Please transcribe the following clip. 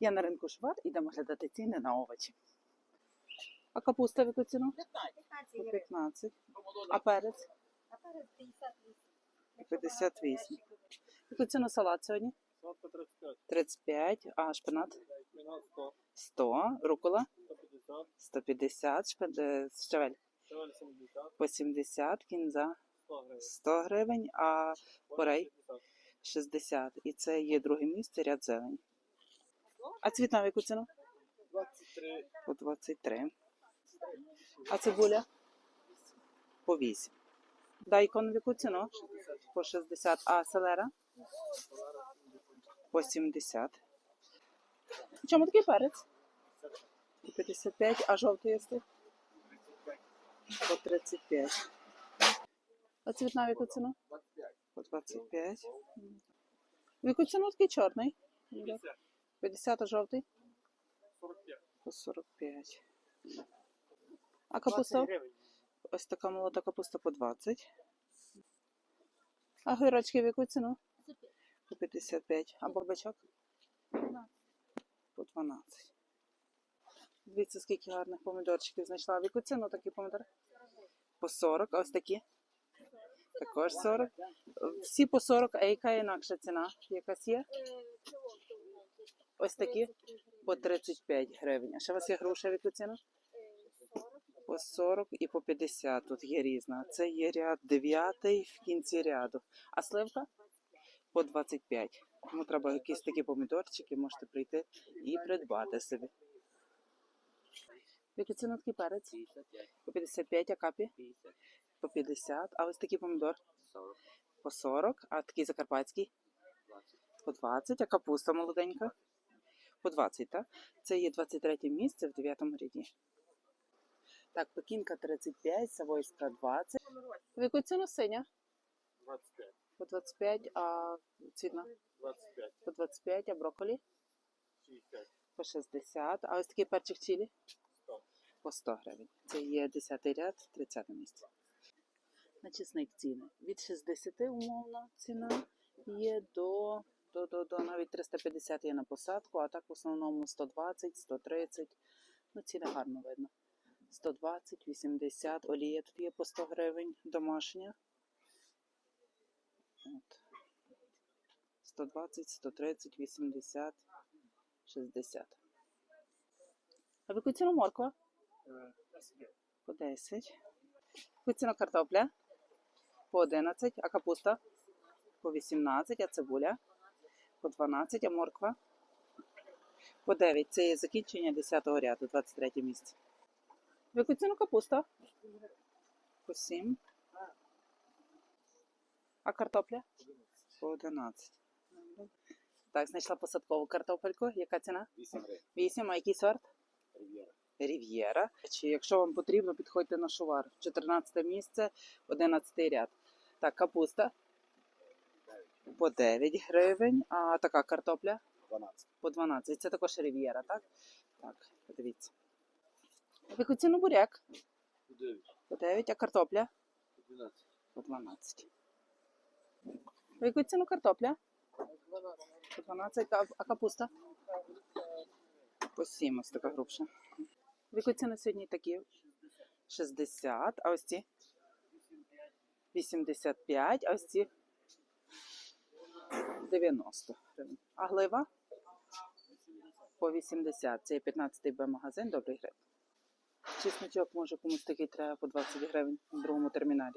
Я на ринку Швар, ідемо глядати ціни на овочі. А капуста в яку ціну? 15 15. А перець? А перед 58. По 58. Яку ціну салат сьогодні? Сладко 35, 35, а шпинат? міна 100, 100, рукола 150, 150, е, щавель шевель по 70, кінза 100 гривень. а порей 60. 60. І це є друге місце, ряд зелень. А цвітна в яку ціну? 23, По 23. А цибуля? По 8. Дайкон в яку ціну? По 60. А селера? По 70. Чому такий перець? По 55. А жовтий єсти? По 35. А цвітна в яку ціну? По 25. В яку ціну такий чорний? 50, 50, а жовтий? 45. По 45. А капуста? Ось така молода капуста по 20. А гирочки в яку ціну? По 55. А бабачок? По 12. Дивіться, скільки гарних помідорчиків знайшла. В яку ціну такі помідори? По 40. А ось такі? Також 40. Всі по 40, а яка інакша ціна? Якась є? Ось такі по 35 гривень. А ще у вас є груша в яку ціну? По 40 і по 50 тут є різна. Це є ряд 9 в кінці ряду. А сливка по 25. Кому треба якісь такі помідорчики, можете прийти і придбати собі. В Яку ціну такий перець? По 55, а капі? По 50. А ось такий помідор 40, по 40, а такий закарпатський по 20, а капуста молоденька по 20, так? Це є 23 місце в 9 ряді. Так, пекінка 35, савойська 20. В яку ціну синя? 25, По 25, а цвітна 25, по 25, а брокколі 60, по 60, а ось такий перчик чилі 100. по 100 гривень. Це є 10 ряд, 30 місце. На чесник ціни. Від 60 умовно ціна є до, до, до, до навіть 350 є на посадку, а так в основному 120, 130. Ну, ціни гарно видно. 120, 80, олія тут є по 100 гривень домашня. От. 120, 130, 80, 60. А в яку ціну морква? Е, 10. По 10. Яку ціну картопля? По 11, а капуста? По 18, а цибуля? По 12, а морква? По 9. Це є закінчення 10-го ряду, 23 місце. В капуста? По 7. А картопля? По 11. Так, знайшла посадкову картопельку. Яка ціна? 8 гривень. 8, а який сорт? Рив'єра. Рів'єра. Чи якщо вам потрібно, підходьте на шувар. 14 місце, 11 ряд. Так, капуста по 9 гривень, а така картопля 12. по 12. Це також рів'єра, так? Так, подивіться. В яку ціну буряк? 9. По 9, а картопля 12. по 12. В яку ціну картопля? 12. По 12, а а капуста? По 7, ось така грубша. В яку ціну сьогодні такі? 60, а ось ці? 85, а ось ці? 90 гривень. А глива? По 80. Це є 15-й Б-магазин, добрий гриб. Чесночок, може комусь такий треба по 20 гривень в другому терміналі.